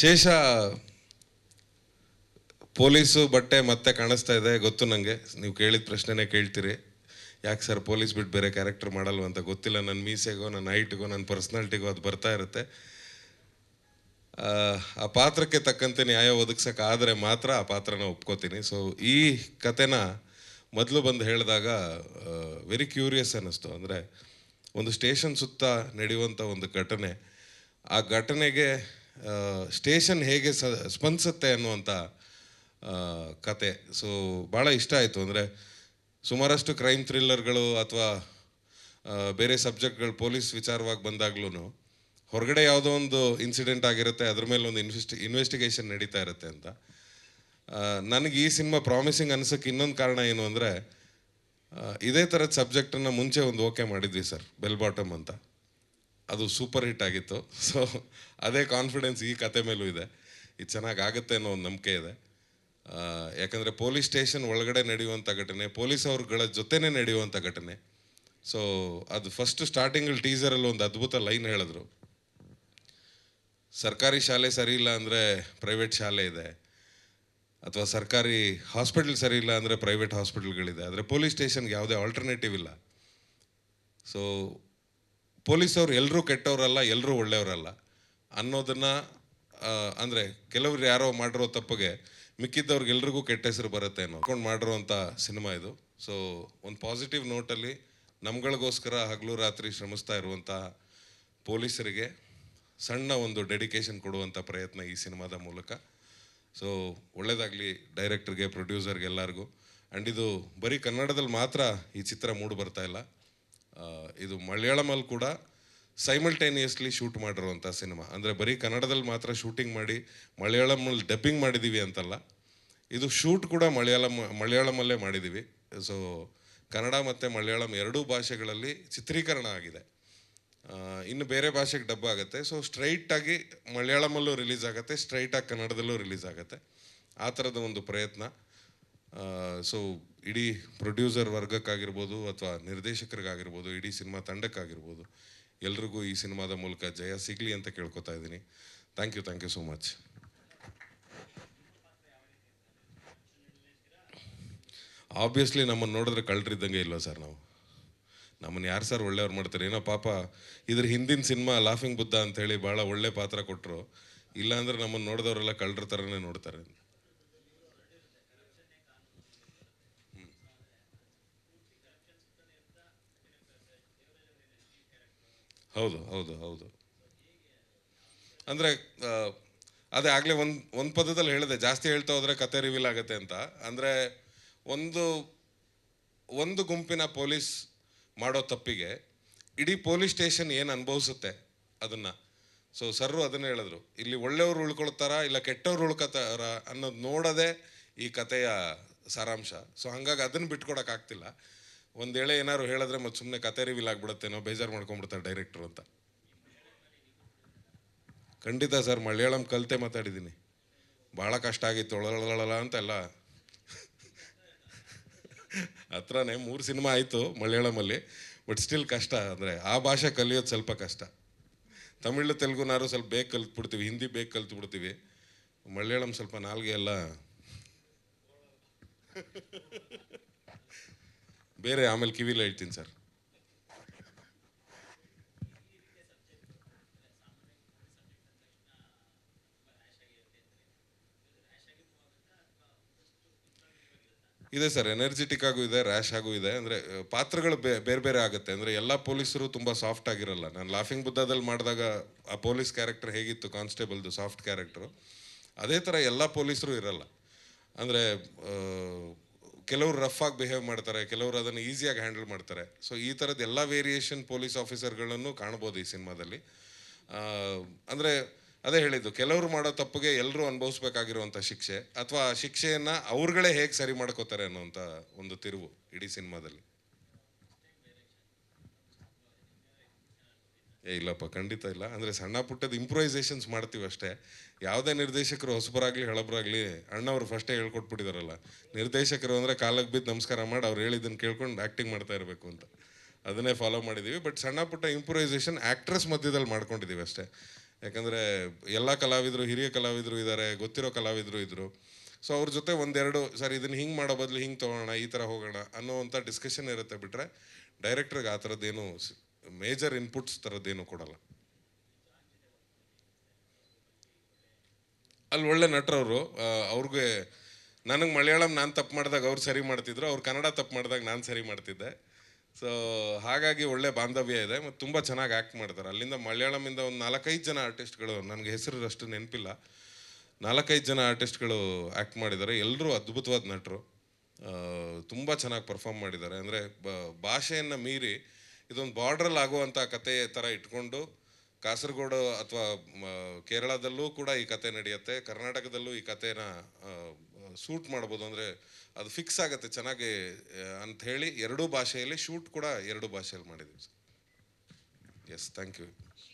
ಶೇಷ ಪೊಲೀಸು ಬಟ್ಟೆ ಮತ್ತೆ ಕಾಣಿಸ್ತಾ ಇದೆ ಗೊತ್ತು ನನಗೆ ನೀವು ಕೇಳಿದ ಪ್ರಶ್ನೆನೇ ಕೇಳ್ತೀರಿ. ಯಾಕೆ ಸರ್ ಪೊಲೀಸ್ ಬಿಟ್ಟು ಬೇರೆ ಕ್ಯಾರೆಕ್ಟರ್ ಮಾಡಲ್ವ ಅಂತ ಗೊತ್ತಿಲ್ಲ. ನನ್ನ ಮೀಸೆಗೋ ನನ್ನ ಹೈಟ್ಗೋ ನನ್ನ ಪರ್ಸ್ನಾಲ್ಟಿಗೋ ಅದು ಬರ್ತಾ ಇರುತ್ತೆ. ಆ, ಪಾತ್ರಕ್ಕೆ ತಕ್ಕಂತೆ ನ್ಯಾಯ ಒದಗಿಸೋಕ್ಕಾದರೆ ಮಾತ್ರ ಆ ಪಾತ್ರನ ಒಪ್ಕೋತೀನಿ. ಸೊ ಈ ಕತೆನ ಮೊದಲು ಬಂದು ಹೇಳಿದಾಗ ವೆರಿ ಕ್ಯೂರಿಯಸ್ ಅನ್ನಿಸ್ತು. ಅಂದರೆ ಒಂದು ಸ್ಟೇಷನ್ ಸುತ್ತ ನಡೆಯುವಂಥ ಒಂದು ಘಟನೆ. ಆ ಘಟನೆಗೆ ಸ್ಟೇಷನ್ ಹೇಗೆ ಸ, ಸ್ಪಂದಿಸುತ್ತೆ ಅನ್ನುವಂಥ ಕತೆ. ಸೊ ಭಾಳ ಇಷ್ಟ ಆಯಿತು. ಅಂದರೆ ಸುಮಾರಷ್ಟು ಕ್ರೈಮ್ ಥ್ರಿಲ್ಲರ್ಗಳು ಅಥವಾ ಬೇರೆ ಸಬ್ಜೆಕ್ಟ್ಗಳು ಪೊಲೀಸ್ ವಿಚಾರವಾಗಿ ಬಂದಾಗ್ಲೂ ಹೊರಗಡೆ ಯಾವುದೋ ಒಂದು ಇನ್ಸಿಡೆಂಟ್ ಆಗಿರುತ್ತೆ, ಅದ್ರ ಮೇಲೆ ಒಂದು ಇನ್ವೆಸ್ಟಿ ಇನ್ವೆಸ್ಟಿಗೇಷನ್ ನಡೀತಾ ಇರುತ್ತೆ ಅಂತ. ನನಗೆ ಈ ಸಿನಿಮಾ ಪ್ರಾಮಿಸಿಂಗ್ ಅನ್ಸೋಕ್ಕೆ ಇನ್ನೊಂದು ಕಾರಣ ಏನು ಅಂದರೆ ಇದೇ ಥರದ ಸಬ್ಜೆಕ್ಟನ್ನು ಮುಂಚೆ ಒಂದು ಓಕೆ ಮಾಡಿದ್ವಿ ಸರ್ ಬೆಲ್ ಬಾಟಮ್ ಅಂತ. ಅದು ಸೂಪರ್ ಹಿಟ್ ಆಗಿತ್ತು. ಸೊ ಅದೇ ಕಾನ್ಫಿಡೆನ್ಸ್ ಈ ಕತೆ ಮೇಲೂ ಇದೆ. ಇದು ಚೆನ್ನಾಗಿ ಆಗುತ್ತೆ ಅನ್ನೋ ಒಂದು ನಂಬಿಕೆ ಇದೆ. ಯಾಕಂದರೆ ಪೊಲೀಸ್ ಸ್ಟೇಷನ್ ಒಳಗಡೆ ನಡೆಯುವಂಥ ಘಟನೆ ಪೊಲೀಸ್ ಅವ್ರಗಳ ಜೊತೆನೇ ನಡೆಯುವಂಥ ಘಟನೆ. ಸೊ ಅದು ಫಸ್ಟ್ ಸ್ಟಾರ್ಟಿಂಗಲ್ಲಿ ಟೀಸರಲ್ಲಿ ಒಂದು ಅದ್ಭುತ ಲೈನ್ ಹೇಳಿದ್ರು. ಸರ್ಕಾರಿ ಶಾಲೆ ಸರಿ ಇಲ್ಲ ಅಂದರೆ ಪ್ರೈವೇಟ್ ಶಾಲೆ ಇದೆ. ಅಥವಾ ಸರ್ಕಾರಿ ಹಾಸ್ಪಿಟಲ್ ಸರಿ ಇಲ್ಲ ಅಂದರೆ ಪ್ರೈವೇಟ್ ಹಾಸ್ಪಿಟಲ್ಗಳಿದೆ ಆದರೆ ಪೊಲೀಸ್ ಸ್ಟೇಷನ್ಗೆ ಯಾವುದೇ ಆಲ್ಟರ್ನೇಟಿವ್ ಇಲ್ಲ. ಸೊ ಪೊಲೀಸವ್ರು ಎಲ್ಲರೂ ಕೆಟ್ಟವರಲ್ಲ ಎಲ್ಲರೂ ಒಳ್ಳೆಯವರಲ್ಲ. ಅನ್ನೋದನ್ನು ಅಂದರೆ ಕೆಲವರು ಯಾರೋ ಮಾಡಿರೋ ತಪ್ಪಿಗೆ ಮಿಕ್ಕಿದ್ದವ್ರಿಗೆ ಎಲ್ರಿಗೂ ಕೆಟ್ಟ ಹೆಸರು ಬರುತ್ತೆ ಅಕೌಂಟ್ ಮಾಡಿರೋವಂಥ ಸಿನಿಮಾ ಇದು. ಸೊ ಒಂದು ಪಾಸಿಟಿವ್ ನೋಟಲ್ಲಿ ನಮ್ಗಳಿಗೋಸ್ಕರ ಹಗಲು ರಾತ್ರಿ ಶ್ರಮಿಸ್ತಾ ಇರುವಂಥ ಪೊಲೀಸರಿಗೆ ಸಣ್ಣ ಒಂದು ಡೆಡಿಕೇಶನ್ ಕೊಡುವಂಥ ಪ್ರಯತ್ನ ಈ ಸಿನಿಮಾದ ಮೂಲಕ. ಸೊ ಒಳ್ಳೇದಾಗಲಿ ಡೈರೆಕ್ಟ್ರಿಗೆ ಪ್ರೊಡ್ಯೂಸರ್ಗೆ ಎಲ್ಲರಿಗೂ. ಆ್ಯಂಡ್ ಇದು ಬರೀ ಕನ್ನಡದಲ್ಲಿ ಮಾತ್ರ ಈ ಚಿತ್ರ ಮೂಡಿ ಬರ್ತಾ ಇಲ್ಲ. ಇದು ಮಲಯಾಳಮಲ್ಲಿ ಕೂಡ ಸೈಮಲ್ಟೇನಿಯಸ್ಲಿ ಶೂಟ್ ಮಾಡಿರುವಂಥ ಸಿನಿಮಾ. ಅಂದರೆ ಬರೀ ಕನ್ನಡದಲ್ಲಿ ಮಾತ್ರ ಶೂಟಿಂಗ್ ಮಾಡಿ ಮಲಯಾಳಮಲ್ಲಿ ಡಬ್ಬಿಂಗ್ ಮಾಡಿದ್ದೀವಿ ಅಂತಲ್ಲ. ಇದು ಶೂಟ್ ಕೂಡ ಮಲಯಾಳಂ, ಮಲಯಾಳಮಲ್ಲೇ ಮಾಡಿದ್ದೀವಿ ಸೊ ಕನ್ನಡ ಮತ್ತು ಮಲಯಾಳಂ ಎರಡೂ ಭಾಷೆಗಳಲ್ಲಿ ಚಿತ್ರೀಕರಣ ಆಗಿದೆ. ಇನ್ನು ಬೇರೆ ಭಾಷೆಗೆ ಡಬ್ ಆಗುತ್ತೆ. ಸೊ ಸ್ಟ್ರೈಟಾಗಿ ಮಲಯಾಳಮಲ್ಲೂ ರಿಲೀಸ್ ಆಗುತ್ತೆ ಸ್ಟ್ರೈಟಾಗಿ ಕನ್ನಡದಲ್ಲೂ ರಿಲೀಸ್ ಆಗುತ್ತೆ. ಆ ಥರದ ಒಂದು ಪ್ರಯತ್ನ. ಸೊ ಇಡೀ ಪ್ರೊಡ್ಯೂಸರ್ ವರ್ಗಕ್ಕಾಗಿರ್ಬೋದು ಅಥವಾ ನಿರ್ದೇಶಕರಿಗಾಗಿರ್ಬೋದು, ಇಡೀ ಸಿನಿಮಾ ತಂಡಕ್ಕಾಗಿರ್ಬೋದು, ಎಲ್ರಿಗೂ ಈ ಸಿನಿಮಾದ ಮೂಲಕ ಜಯ ಸಿಗಲಿ ಅಂತ ಕೇಳ್ಕೊತಾ ಇದ್ದೀನಿ. Thank you thank you so much obviously ನಮ್ಮನ್ನು ನೋಡಿದ್ರೆ ಕಳ್ಳರಿದ್ದಂಗೆ ಇಲ್ವಾ ಸರ್ ನಾವು? ನಮ್ಮನ್ನು ಯಾರು ಸರ್ ಒಳ್ಳೆಯವ್ರು ಮಾಡ್ತಾರೆ? ಏನೋ ಪಾಪ ಇದ್ರ ಹಿಂದಿನ ಸಿನಿಮಾ ಲಾಫಿಂಗ್ ಬುದ್ಧ ಅಂತ ಹೇಳಿ ಭಾಳ ಒಳ್ಳೆ ಪಾತ್ರ ಕೊಟ್ಟರು ಇಲ್ಲಾಂದ್ರೆ ನಮ್ಮನ್ನು ನೋಡಿದವರೆಲ್ಲ ಕಳ್ಳರ ಥರನೇ ನೋಡ್ತಾರೆ. ಹೌದು ಹೌದು ಹೌದು. ಅಂದರೆ ಅದೇ ಆಗಲೇ ಒಂದು ಒಂದು ಪದದಲ್ಲಿ ಹೇಳಿದೆ, ಜಾಸ್ತಿ ಹೇಳ್ತಾ ಹೋದರೆ ಕತೆ ರಿವೀಲ್ ಆಗುತ್ತೆ ಅಂತ. ಅಂದರೆ, ಒಂದು ಒಂದು ಗುಂಪಿನ ಪೊಲೀಸ್ ಮಾಡೋ ತಪ್ಪಿಗೆ ಇಡೀ ಪೊಲೀಸ್ ಸ್ಟೇಷನ್ ಏನು ಅನುಭವಿಸುತ್ತೆ ಅದನ್ನು? ಸೊ ಸರ್ರು ಅದನ್ನೇ ಹೇಳಿದ್ರು. ಇಲ್ಲಿ ಒಳ್ಳೆಯವ್ರು ಉಳ್ಕೊಳ್ತಾರ, ಇಲ್ಲ ಕೆಟ್ಟವ್ರು ಉಳ್ಕೊತಾರ ಅನ್ನೋದು ನೋಡೋದೇ ಈ ಕತೆಯ ಸಾರಾಂಶ. ಸೊ ಹಂಗಾಗಿ ಅದನ್ನು ಬಿಟ್ಕೊಡೋಕ್ಕಾಗ್ತಿಲ್ಲ ಒಂದು ವೇಳೆ ಏನಾದ್ರು ಹೇಳಿದ್ರೆ ಮತ್ತೆ ಸುಮ್ಮನೆ ಕತೆ ರಿವೀಲ್ ಆಗ್ಬಿಡುತ್ತೇನೋ, ಬೇಜಾರು ಮಾಡ್ಕೊಂಡ್ಬಿಡ್ತಾರೆ ಡೈರೆಕ್ಟ್ರು ಅಂತ. ಖಂಡಿತ ಸರ್ ಮಲಯಾಳಂ ಕಲಿತೆ ಮಾತಾಡಿದ್ದೀನಿ. ಭಾಳ ಕಷ್ಟ ಆಗಿತ್ತು ಒಳಳಳ ಅಂತ ಎಲ್ಲ. ಹತ್ರನೇ ಮೂರು ಸಿನಿಮಾ ಆಯಿತು ಮಲಯಾಳಮಲ್ಲಿ ಬಟ್ ಸ್ಟಿಲ್ ಕಷ್ಟ. ಅಂದರೆ ಆ ಭಾಷೆ ಕಲಿಯೋದು ಸ್ವಲ್ಪ ಕಷ್ಟ. ತಮಿಳು, ತೆಲುಗುನಾರು ಸ್ವಲ್ಪ ಬೇಗ ಕಲ್ತ್ಬಿಡ್ತೀವಿ, ಹಿಂದಿ ಬೇಗ ಕಲ್ತ್ಬಿಡ್ತೀವಿ. ಮಲಯಾಳಂ ಸ್ವಲ್ಪ ನಾಲ್ಗೆ ಎಲ್ಲ. ಬೇರೆ ಆಮೇಲೆ ಕಿವಿಲ್ಲ ಹೇಳ್ತೀನಿ ಸರ್. ಇದೆ ಸರ್ ಎನರ್ಜೆಟಿಕ್ ಆಗೂ ಇದೆ ರ್ಯಾಶ್ ಆಗೂ ಇದೆ. ಅಂದರೆ ಪಾತ್ರಗಳು ಬೇರೆ ಬೇರೆ ಆಗುತ್ತೆ. ಅಂದರೆ, ಎಲ್ಲ ಪೊಲೀಸರು ತುಂಬ ಸಾಫ್ಟ್ ಆಗಿರಲ್ಲ. ನಾನು ಲಾಫಿಂಗ್ ಬುದ್ಧದಲ್ಲಿ ಮಾಡಿದಾಗ ಆ ಪೊಲೀಸ್ ಕ್ಯಾರೆಕ್ಟರ್ ಹೇಗಿತ್ತು ಕಾನ್ಸ್ಟೇಬಲ್ದು ಸಾಫ್ಟ್ ಕ್ಯಾರೆಕ್ಟ್ರು ಅದೇ ಥರ ಎಲ್ಲ ಪೊಲೀಸರು ಇರಲ್ಲ. ಅಂದರೆ ಕೆಲವರು ರಫ್ ಆಗಿ ಬಿಹೇವ್ ಮಾಡ್ತಾರೆ, ಕೆಲವರು ಅದನ್ನು ಈಸಿಯಾಗಿ ಹ್ಯಾಂಡಲ್ ಮಾಡ್ತಾರೆ. ಸೊ ಈ ಥರದ ಎಲ್ಲ ವೇರಿಯೇಷನ್ ಪೊಲೀಸ್ ಆಫೀಸರ್ಗಳನ್ನು ಕಾಣ್ಬೋದು ಈ ಸಿನಿಮಾದಲ್ಲಿ. ಅಂದರೆ ಅದೇ ಹೇಳಿದ್ದು, ಕೆಲವರು ಮಾಡೋ ತಪ್ಪಿಗೆ ಎಲ್ಲರೂ ಅನುಭವಿಸ್ಬೇಕಾಗಿರುವಂಥ ಶಿಕ್ಷೆ, ಅಥವಾ ಆ ಶಿಕ್ಷೆಯನ್ನು ಅವ್ರುಗಳೇ ಹೇಗೆ ಸರಿ ಮಾಡ್ಕೋತಾರೆ ಅನ್ನೋಂಥ ಒಂದು ತಿರುವು ಇಡೀ ಸಿನಿಮಾದಲ್ಲಿ. ಏ, ಇಲ್ಲಪ್ಪ, ಖಂಡಿತ ಇಲ್ಲ. ಅಂದರೆ ಸಣ್ಣ ಪುಟ್ಟದ ಇಂಪ್ರೊವೈಸೇಷನ್ಸ್ ಮಾಡ್ತೀವಿ ಅಷ್ಟೇ. ಯಾವುದೇ ನಿರ್ದೇಶಕರು ಹೊಸಬರಾಗಲಿ, ಹಳಬರಾಗಲಿ, ಅಣ್ಣವ್ರು ಫಸ್ಟೇ ಹೇಳ್ಕೊಟ್ಬಿಟ್ಟಿದಾರಲ್ಲ. ನಿರ್ದೇಶಕರು ಅಂದರೆ ಕಾಲಕ್ಕೆ ಬಿದ್ದು ನಮಸ್ಕಾರ ಮಾಡಿ, ಅವ್ರು ಹೇಳಿದ್ದನ್ನು ಕೇಳ್ಕೊಂಡು ಆ್ಯಕ್ಟಿಂಗ್ ಮಾಡ್ತಾ ಇರಬೇಕು ಅಂತ. ಅದನ್ನೇ ಫಾಲೋ ಮಾಡಿದ್ದೀವಿ ಬಟ್ ಸಣ್ಣ ಪುಟ್ಟ ಇಂಪ್ರೊವೈಸೇಷನ್ ಆ್ಯಕ್ಟ್ರೆಸ್ ಮಧ್ಯದಲ್ಲಿ ಮಾಡ್ಕೊಂಡಿದ್ದೀವಿ ಅಷ್ಟೇ. ಯಾಕಂದರೆ ಎಲ್ಲ ಕಲಾವಿದರು, ಹಿರಿಯ ಕಲಾವಿದರು ಇದ್ದಾರೆ ಗೊತ್ತಿರೋ ಕಲಾವಿದರು ಇದ್ದರು ಸೊ ಅವ್ರ ಜೊತೆ ಒಂದೆರಡು, ಸರ್ ಇದನ್ನು ಹಿಂಗೆ ಮಾಡೋ ಬದಲು ಹಿಂಗೆ ತೊಗೋಣ, ಈ ಥರ ಹೋಗೋಣ ಅನ್ನೋವಂಥ ಡಿಸ್ಕಷನ್ ಇರುತ್ತೆ ಬಿಟ್ಟರೆ ಡೈರೆಕ್ಟ್ರಿಗೆ ಆ ಥರದ್ದೇನು ಮೇಜರ್ ಇನ್ಪುಟ್ಸ್ ಥರದ್ದೇನು ಕೊಡಲ್ಲ. ಅಲ್ಲಿ ಒಳ್ಳೆ ನಟರವರು ಅವ್ರಿಗೆ ನನಗೆ ಮಲಯಾಳಂ ನಾನು ತಪ್ಪು ಮಾಡಿದಾಗ ಅವ್ರು ಸರಿ ಮಾಡ್ತಿದ್ರು, ಅವ್ರು ಕನ್ನಡ ತಪ್ಪು ಮಾಡಿದಾಗ ನಾನು ಸರಿ ಮಾಡ್ತಿದ್ದೆ. ಸೊ ಹಾಗಾಗಿ ಒಳ್ಳೆ ಬಾಂಧವ್ಯ ಇದೆ ಮತ್ತು ತುಂಬ ಚೆನ್ನಾಗಿ ಆ್ಯಕ್ಟ್ ಮಾಡ್ತಾರೆ. ಅಲ್ಲಿಂದ ಮಲಯಾಳಮಿಂದ ಒಂದು ನಾಲ್ಕೈದು ಜನ ಆರ್ಟಿಸ್ಟ್ಗಳು ನನಗೆ ಹೆಸರು ಅಷ್ಟು ನೆನಪಿಲ್ಲ. ನಾಲ್ಕೈದು ಜನ ಆರ್ಟಿಸ್ಟ್ಗಳು ಆ್ಯಕ್ಟ್ ಮಾಡಿದ್ದಾರೆ. ಎಲ್ಲರೂ ಅದ್ಭುತವಾದ ನಟರು. ತುಂಬ ಚೆನ್ನಾಗಿ ಪರ್ಫಾರ್ಮ್ ಮಾಡಿದ್ದಾರೆ. ಅಂದರೆ ಭಾಷೆಯನ್ನು ಮೀರಿ ಇದೊಂದು ಬಾರ್ಡ್ರಲ್ಲಿ ಆಗುವಂಥ ಕತೆ ಥರ ಇಟ್ಕೊಂಡು ಕಾಸರಗೋಡು ಅಥವಾ ಕೇರಳದಲ್ಲೂ ಕೂಡ ಈ ಕತೆ ನಡೆಯುತ್ತೆ. ಕರ್ನಾಟಕದಲ್ಲೂ ಈ ಕತೆನ ಶೂಟ್ ಮಾಡ್ಬೋದು ಅಂದರೆ ಅದು ಫಿಕ್ಸ್ ಆಗುತ್ತೆ ಚೆನ್ನಾಗಿ ಅಂತ ಹೇಳಿ ಎರಡೂ ಭಾಷೆಯಲ್ಲಿ ಶೂಟ್ ಕೂಡ ಎರಡೂ ಭಾಷೆಯಲ್ಲಿ ಮಾಡಿದ್ದೀವಿ ಎಸ್ ಥ್ಯಾಂಕ್ ಯು